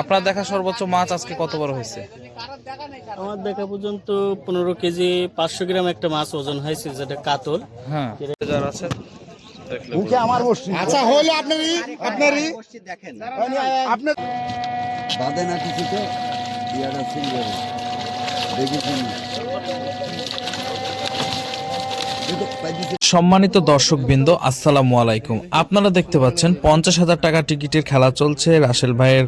আপনার দেখা সর্বোচ্চ মাছ আজকে কত বড় হয়েছে? আমার দেখা পর্যন্ত পনেরো কেজি পাঁচশো গ্রাম একটা মাছ ওজন হয়েছে যেটা কাতল। হ্যাঁ। আছে মুখে আমার বসছি। আচ্ছা হলো আপনারই আপনারই। আপনার বাদে না কিছুতে ইয়াটা দেখেছেন? সম্মানিত দর্শকবৃন্দ, আসসালামু আলাইকুম। আপনারা দেখতে পাচ্ছেন পঞ্চাশ হাজার টাকা টিকিটের খেলা চলছে রাসেল ভাইয়ের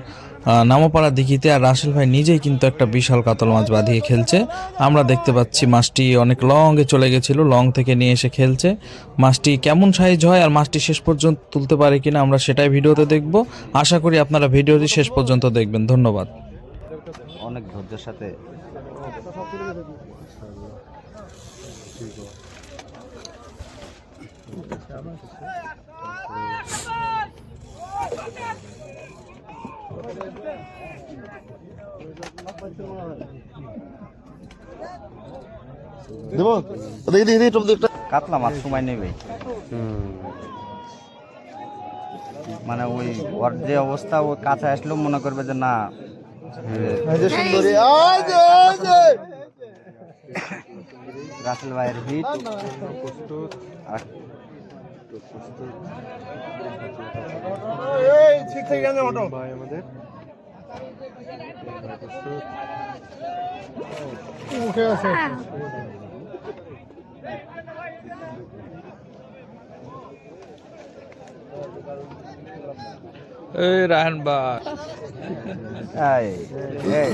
নামপাড়া দিঘিতে, আর রাসেল ভাই নিজেই কিন্তু একটা বিশাল কাতল মাছ বাঁধিয়ে খেলছে। আমরা দেখতে পাচ্ছি মাছটি অনেক লংয়ে চলে গেছিল লং থেকে নিয়ে এসে খেলছে। মাছটি কেমন সাইজ হয় আর মাছটি শেষ পর্যন্ত তুলতে পারে কিনা আমরা সেটাই ভিডিওতে দেখব। আশা করি আপনারা ভিডিওটি শেষ পর্যন্ত দেখবেন। ধন্যবাদ। অনেক ধৈর্যের সাথে দেবো? দেখি দেখি দেখি একটা কাতলা মাছ সময় নেবে। মানে ওই ওর যে অবস্থা ও কাছে আসলেও মনে করবে যে না সুন্দরী রাসেল ভাইয়ের হিট। আর মোটো ভাই আমাদের। মুখে আছে। এই ভাই। এই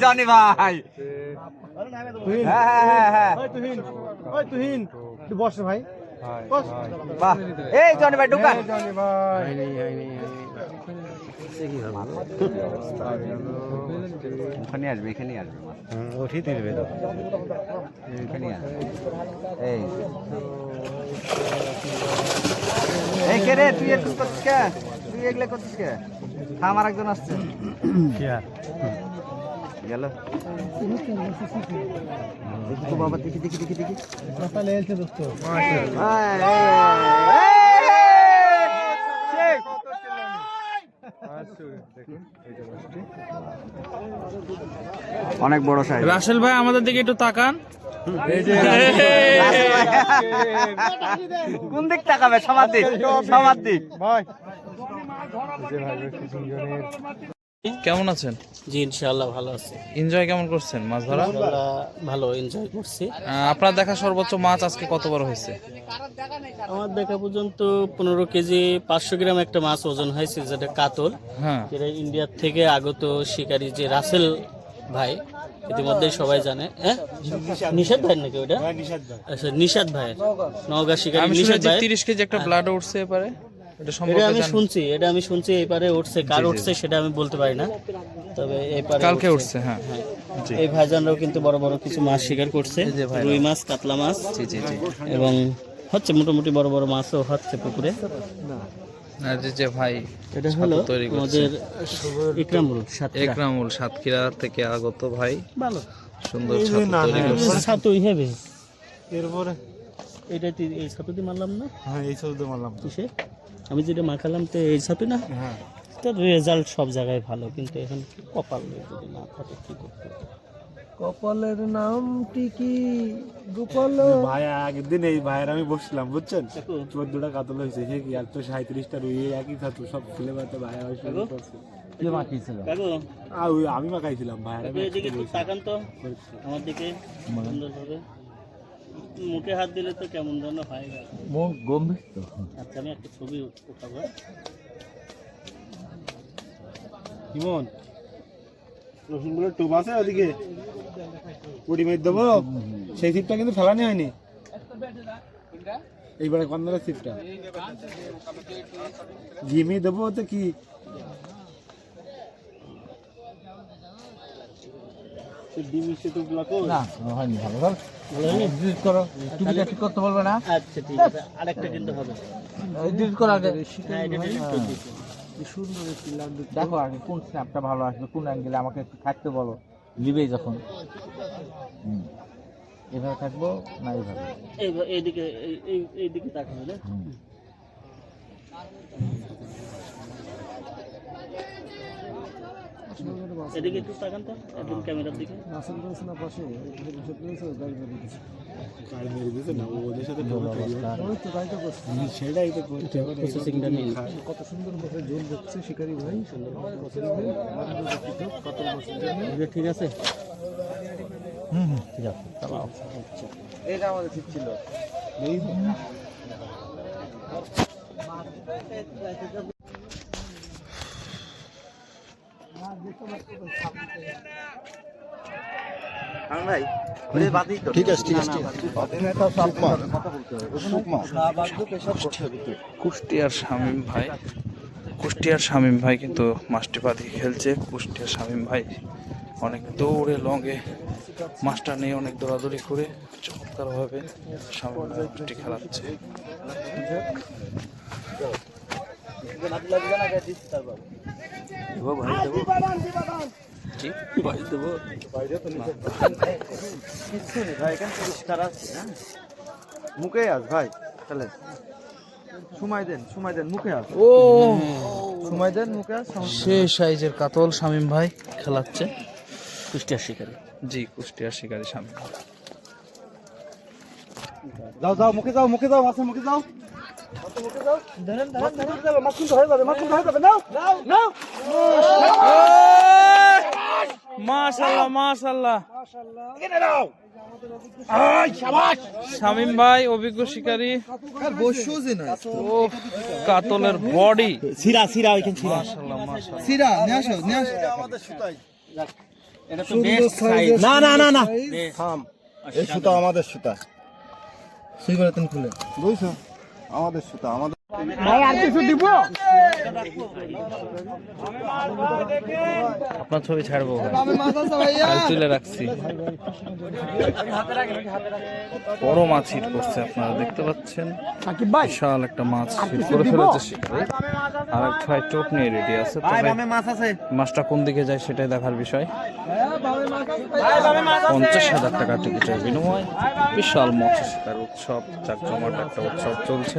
জনি ভাই। হ্যাঁ হ্যাঁ হ্যাঁ হ্যাঁ। তুহিন ওই তুহিন। একটু বস ভাই। বাহ। এই জনি ভাই ঢুকান। জানি ভাই। এখানে আসবে এখানে আসবে মাছ। উঠি দিবে তো এখানে আসবে। এই। এই কে রে তুই একটু করছিস কে? তুই এগুলো করছিস কে? থাম আর একজন আসছে গেল। দেখি তো বাবা দেখি দেখি দেখি দেখি। দোস্ত। অনেক বড় সাইজ রাসেল ভাই আমাদের দিকে একটু তাকান। কোন দিক তাকাবে? সবার দিক সবার দিক। ভাই। কেমন আছেন? জি ইনশাআল্লাহ ভালো আছে। এনজয় কেমন করছেন মাছ ধরা? ভালো এনজয় করছি। আপনার দেখা সর্বোচ্চ মাছ আজকে কত বড় হয়েছে? আমার দেখা পর্যন্ত পনেরো কেজি পাঁচশো গ্রাম একটা মাছ ওজন হয়েছে যেটা কাতল। হ্যাঁ। যেটা ইন্ডিয়ার থেকে আগত শিকারী যে রাসেল ভাই ইতিমধ্যে সবাই জানে। হ্যাঁ? নিষাদ ভাই নাকি ওটা আচ্ছা নিষাদ ভাই নওগাঁ শিকারী নিষাদ ভাই তিরিশ কেজি একটা ব্লাড উঠছে এপারে। এটা সম্পর্কে আমি শুনছি এটা আমি শুনছি এপারে উঠছে কার উঠছে সেটা আমি বলতে পারি না। তবে এপারে কালকে উঠছে। হ্যাঁ। হ্যাঁ। এই ভাইজানরাও কিন্তু বড় বড় কিছু মাছ শিকার করছে। রুই মাছ কাতলা মাছ। জি জি জি। এবং হচ্ছে মোটামুটি বড় বড় মাছও হচ্ছে পুকুরে। আর যে ভাই এটা হলো। আমাদের ইকরামুল সাতক্ষীরা। একরামুল সাতক্ষীরা থেকে আগত ভাই। ভালো। সুন্দর ছাতু তৈরি করছে। ছাতুই হবে এরপরে? এটা এই ছাতু দিয়ে মারলাম না? হ্যাঁ এই সব মারলাম। কিসে? আমি যেটা মাখালাম তো এই ছাতু না হ্যাঁ। তার রেজাল্ট সব জায়গায় ভালো কিন্তু এখন কপাল যদি না থাকে কি করতে কপালের নাম কি গোপাল। ভাই আগের দিন এই ভাইয়ের আমি বসছিলাম বুঝছেন? চোদ্দটা কাতল হয়েছে সে কি একশো সাঁত্রিশটা রুই একই থাকতো সব ফেলে পাতে ভাই আমার শুরু করছে। কাকু আর ওই আমি মাখাইছিলাম ভাইয়ের তো। আমার দিকে মুখে হাত দিলে তো কেমন যেন হয় গেল মুখ গম্ভীর তো। আচ্ছা আমি একটা ছবি উঠাবো। ইমন। রসুনগুলো টোপ আছে ওদিকে? পুরি মেরে দেবো? সেই সিপটা কিন্তু ফেলানি হয়নি। এইবারে কন্দারের সিপটা ঘিমে দেবো তো কি ডিমি সেতু ব্লক না হয়নি ভালো। ভালো ডিলিট করো টিভিটা ঠিক করতে বলবে না। আচ্ছা ঠিক আছে আরেকটা কিন্তু হবে। ডিলিট করো আগে। হ্যাঁ এটা delete দেখো আগে কোন স্ন্যাপটা ভালো আসবে কোন অ্যাঙ্গেলে আমাকে একটু থাকতে বলো। লিবেই যখন। এভাবে থাকব না এইভাবে? এই- এইদিকে এই- এই- এইদিকে তাকানো এদিকে একটু তাকান তো একদম ক্যামেরার দিকে। কাজ মেরে দিয়েছে। না ওদের সাথে ফটো তুলি সেটাই তো করতে প্রসেসিংটা নিয়ে। কত সুন্দর ভাবে ঝোল দিচ্ছে শিকারি ভাই সুন্দর কাতল মাছের জন্য ঠিক আছে? এটা আমাদের ঠিক ছিল ভাই ওই বাদই তো ঠিক আছে ঠিক আছে কুষ্টিয়ার শামীম ভাই। কুষ্টিয়ার শামীম ভাই কিন্তু মাছটি বাঁধিয়ে খেলছে। কুষ্টিয়ার শামীম ভাই অনেক দৌড়ে লঙ্গে। মাছটা নিয়ে অনেক দৌড়াদৌড়ি করে চমৎকারভাবে শামীম ভাই মাছটি খেলাচ্ছে। দেবো ভাই দেবো। ভাই দেবো। ভাই এখানে পরিষ্কার আছে হ্যাঁ? মুখে আস ভাই তাহলে। সময় দেন সময় দেন মুখে আস। ও। সময় দেন মুখে আস সে সাইজের কাতল শামীম ভাই খেলাচ্ছে। কুষ্টিয়ার শিকারি। জি কুষ্টিয়ার শিকারী শামীম। ভাই যাও যাও মুখে যাও মুখে যাও মাছের মুখে যাও। শামীম ভাই অভিজ্ঞ শিকারী। ও কাতলের বডি। সিরা সিরা ওইখানে সিরা মাশাল্লাহ মাশাল্লাহ সিরা নিয়ে আসো নিয়ে আসো এটা তো না না না। না এই সুতা আমাদের সুতা। সুই করে তুমি খুলে। বুঝছ? আমাদের সুতা আমাদের আপনার ছবি ছাড়বো। ভাই। তুলে রাখছি। বড় মাছ হিট করছে আপনারা দেখতে পাচ্ছেন? বিশাল একটা মাছ হিট করে ফেলেছে শিকারি। আর এক ভাই টোপ নিয়ে রেডি আছে। মাছটা কোন দিকে যায় সেটাই দেখার বিষয়। পঞ্চাশ হাজার টাকা টিকিটের বিনিময়। বিশাল মৎস্য শিকার উৎসব জাকজমাট একটা উৎসব চলছে।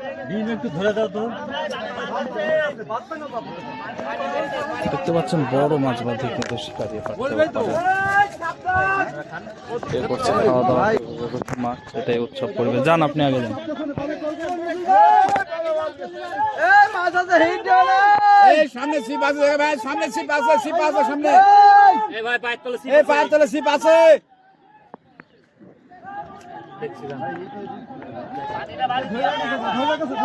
দেখতে পাচ্ছেন বড় মাছ বাঁধে কিন্তু শিকারি পারতে পারে। এ করছে খাওয়া দাওয়া মাছ এটাই উৎসব করবে। যান আপনি আগে যান। এই সামনে সিপ আছে ভাই সামনে সিপ আছে সিপ আছে সামনে। এই ভাই পায়ের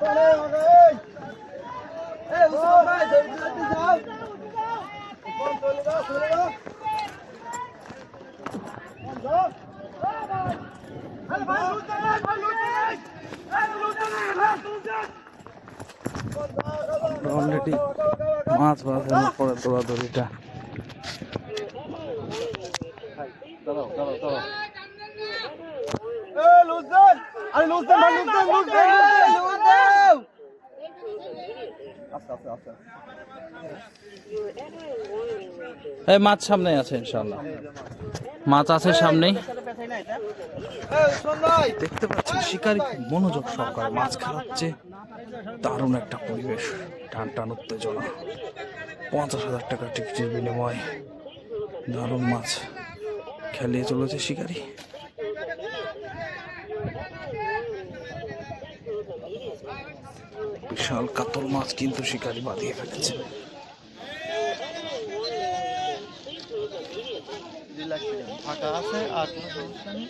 তলে এই পায়ের তলে সিপ আছে অলরেডি মাছ বাঁধানোর পরে দৌড়াদৌড়িটা আরে লুজ দেন ভাই লুজ এই মাছ সামনে আছে ইনশাল্লাহ মাছ আছে সামনেই। দেখতে পাচ্ছেন শিকারি মনোযোগ সহকারে মাছ খেলাচ্ছে। দারুণ একটা পরিবেশ টান টান উত্তেজনা। পঞ্চাশ হাজার টাকা টিকিটের বিনিময় দারুণ মাছ খেলিয়ে চলেছে শিকারি। বিশাল কাতল মাছ কিন্তু শিকারি বাঁধিয়ে ফেলেছে। ফাঁকা আছে আর কোনো সমস্যা নেই।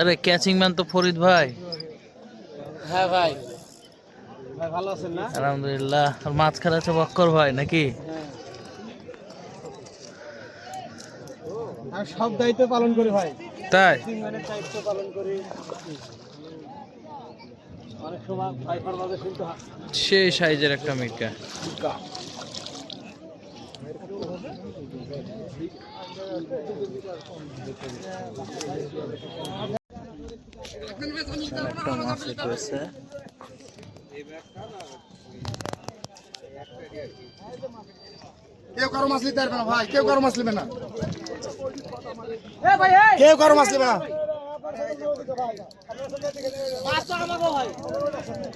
আরে ক্যাচিং ম্যান তো ফরিদ ভাই। হ্যাঁ ভাই। আলহামদুলিল্লাহ। বক্কর ভাই নাকি? সব দায়িত্ব পালন করি ভাই। তাই? দায়িত্ব পালন করি। অনেক সময় ফাইফার মাঝে কিন্তু সেই সাইজের একটা মির্কা একটা মাছ রয়েছে কেউ কারও মাছ নিতে পারবে না ভাই কেউ কারও মাছ নেবে না কেউ কারও মাছ নেবে না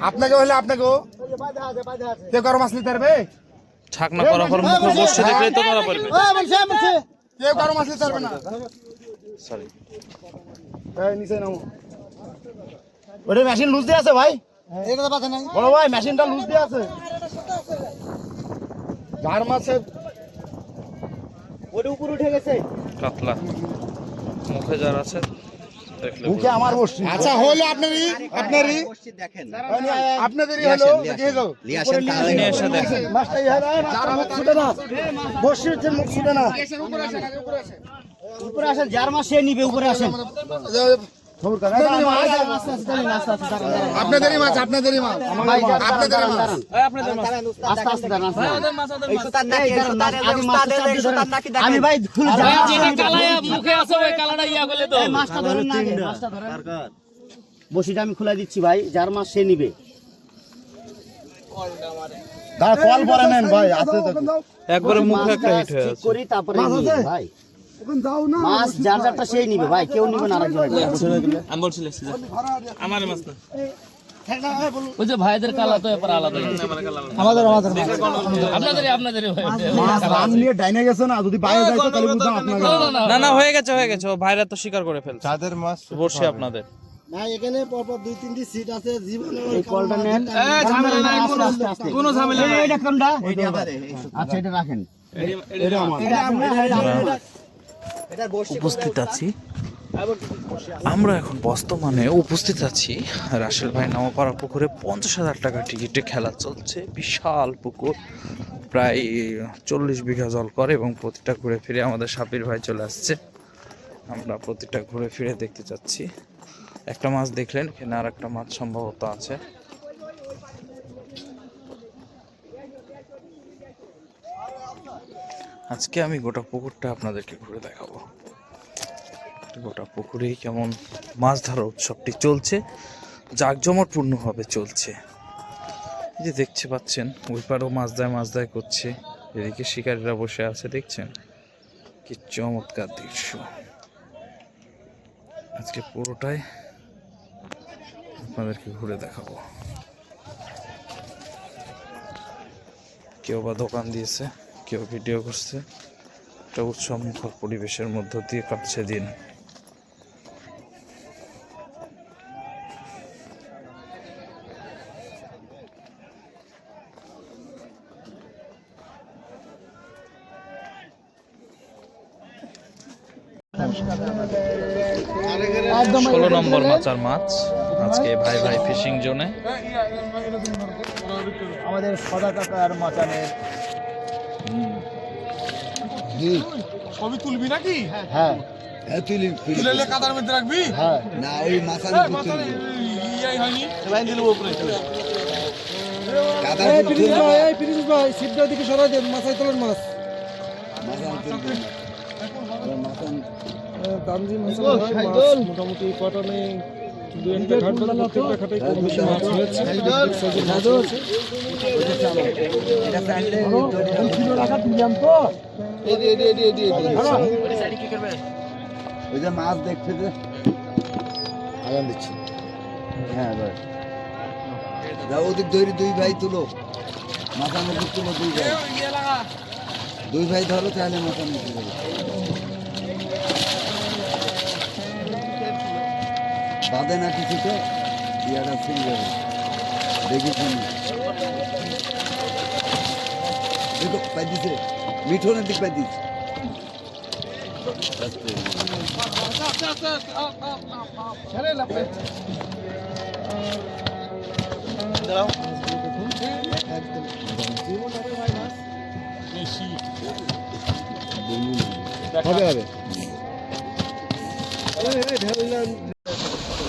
আপনাকে হলে আপনাকেও কেউ কারও মাছ নিতে পারবে ছাকনা করা পর মুখে বসে দেখলেই তো ধরা পড়বে কেউ কারও মাছ নিতে পারবে না সরি নিচে নামো ওটা মেশিন লুজ দিয়ে আছে ভাই বড় ভাই মেশিনটা লুজ দিয়ে আছে যার মাছে ওটা উপরে উঠে গেছে? কাতলা। মুখে যার আছে মুখে আমার বসছি। আচ্ছা হলো আপনারই? আপনারই? আপনাদেরই হলো? দেখে যাও। নিয়ে এসে দেখেন মাছটা ইহার মাছটার মুখ ছুটে না। বসির যে মুখ ছুটে না। উপরে আসেন যার মাস সে নিবে উপরে আসেন। আপনাদেরই মাছ। আপনাদেরই মাছ আপনাদেরই মাছ। আস্তে আস্তে দাঁড়ান আমি ভাই খুলে মুখে আছে ওই কালাটা ইয়া করলে তো। মাছটা ধরেন না মাছটা ধরেন। বসিটা আমি খুলে দিচ্ছি ভাই যার মাছ সে নিবে। কল পরে নেন ভাই একবারে মুখে একটা হিট হয়ে ঠিক আছে। করি তারপরে ভাই। মাছ যার যারটা সেই নিবে ভাই কেউ নিবে না আমি বলছিলাম আমার মাছ না। ওই যে ভাইদের কালা তো এবার আলাদা। আমাদের আমাদের আপনাদের আপনাদের মাছ রান নিয়ে ডাইনে গেছে না যদি বাইরে যাইতো তাহলে বুঝতাম আপনাকে না না হয়ে গেছে হয়ে গেছে। ভাইরা তো স্বীকার করে ফেলছে। যাদের মাছ বসে আপনাদের। ভাই এখানে পরপর দুই তিনটি সিট আছে জীবনে এই কলটা নেন। আস্তে আস্তে আস্তে। কোনো ঝামেলা এটা কোনটা? আচ্ছা এটা রাখেন। উপস্থিত আছি। আমরা এখন বর্তমানে উপস্থিত আছি রাসেল ভাই নামাপাড়া পুকুরে। পঞ্চাশ হাজার টাকা টিকিটে খেলা চলছে। বিশাল পুকুর। প্রায় চল্লিশ বিঘা জল করে এবং প্রতিটা ঘুরে ফিরে আমাদের সাপির ভাই চলে আসছে। আমরা প্রতিটা ঘুরে ফিরে দেখতে চাচ্ছি। একটা মাছ দেখলেন, এখানে আর একটা মাছ সম্ভবত আছে। আজকে আমি গোটা পুকুরটা আপনাদেরকে ঘুরে দেখাবো। গোটা পুকুরেই কেমন মাছ ধরা উৎসবটি চলছে জাঁকজমটপূর্ণভাবে চলছে। এই যে দেখতে পাচ্ছেন, ওই পারেও মাছ দেয় মাছ দেয় করছে। এদিকে শিকারীরা বসে আছে, দেখছেন? কি চমৎকার দৃশ্য। আজকে পুরোটাই আপনাদেরকে ঘুরে দেখাবো। কেউ বা দোকান দিয়েছে। কেউ ভিডিও করছে। একটা উৎসব মুখর পরিবেশের মধ্য দিয়ে কাটছে দিন। ষোলো নম্বর মাচার মাছ। আজকে ভাই ভাই ফিশিং জোনে। আমাদের সদা কাকার মাচানের সবই তুলবি নাকি? হ্যাঁ। তুলি তুলে। কাদার মধ্যে রাখবি? হ্যাঁ। না ওই মাথা ইয়াই হয়নি? লাইন দিল উপরে কাদার মধ্যে তুলবি এই প্রিন্স ভাই সিটটা দিকে সরাই দেন মাথায় তোলেন মাছ। দামজি মাছ মোটামুটি কটা নেই মাছ ওই যে মাছ দেখতে যে আগান দিচ্ছি হ্যাঁ ভাই ওদিক ধরি দুই ভাই তুলো মাথা মুখে তুলো দুই ভাই দুই ভাই ধরো, তাহলে মাথা মুখে ধরো বাদে না কিছু তো? ইয়াটা ছিঁড়ে যাবে দেখি শুনি দেখো পাই দিছে মিঠুনের দিক পাই দিচ্ছে হবে হবে।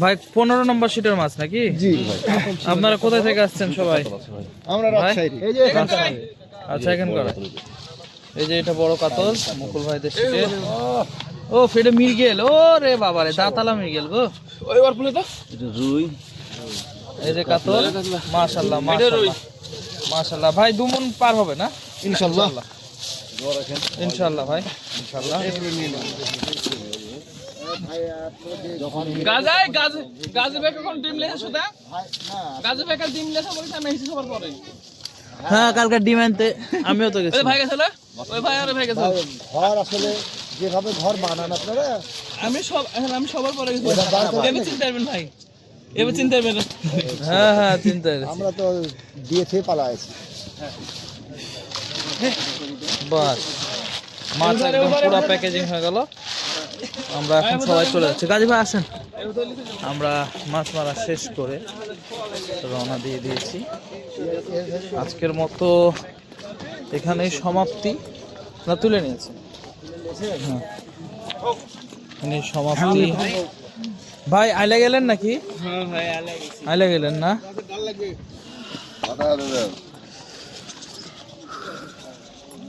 ভাই পনেরো নম্বর সিটের মাছ নাকি? জি আপনারা কোথায় থেকে আসছেন সবাই? আমরা রাজশাহী। আচ্ছা এখান করে। এই যে এটা বড় কাতল মুকুল ভাইদের সিটে। ও ফেটে মির্গেল ও রে বাবা রে দাঁতালা মির্গেল গো। ওইবার ফুলে তো রুই। এই যে কাতল মাশাল্লাহ মাশাল্লাহ মাশাল্লাহ ভাই দুমন পার হবে না? ইনশাল্লাহ ইনশাল্লাহ ভাই। ইনশাল্লাহ গাজায় গাজ গাজে বেকা কোন টিম লেছে সুদা। গাজে বেকা টিম লেছে বলতে আমি হিসেবে সবার পরে। হ্যাঁ কালকে ডিমান্ডে আমিও তো গেছি। ওই ভাই গেছিল ওই ভাই আরে ভাই গেছিল ঘর আসলে যেভাবে ঘর বানান আপনারা আমি সব আমি সবার পরে গেছি। চিনতে ভাই। এবার চিনতে হ্যাঁ হ্যাঁ চিন্তা আমরা তো দিয়ে খেয়ে পালা আছি বাস। মাছ একদম পুরো প্যাকেজিং হয়ে গেল। আমরা এখন সবাই চলে যাচ্ছি। গাজী ভাই, আসেন। আমরা মাছ মারা শেষ করে রওনা দিয়ে দিয়েছি। আজকের মতো এখানেই সমাপ্তি। না, তুলে নিয়েছি। হ্যাঁ। সমাপ্তি। ভাই, আইলে গেলেন নাকি? আইলে গেলেন না?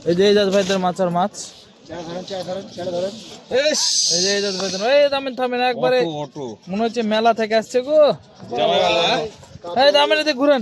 এই যে ভাইদের মাছ। আর যে থামেন একবারে মনে হচ্ছে মেলা থেকে আসছে গো। এদিকে ঘুরেন।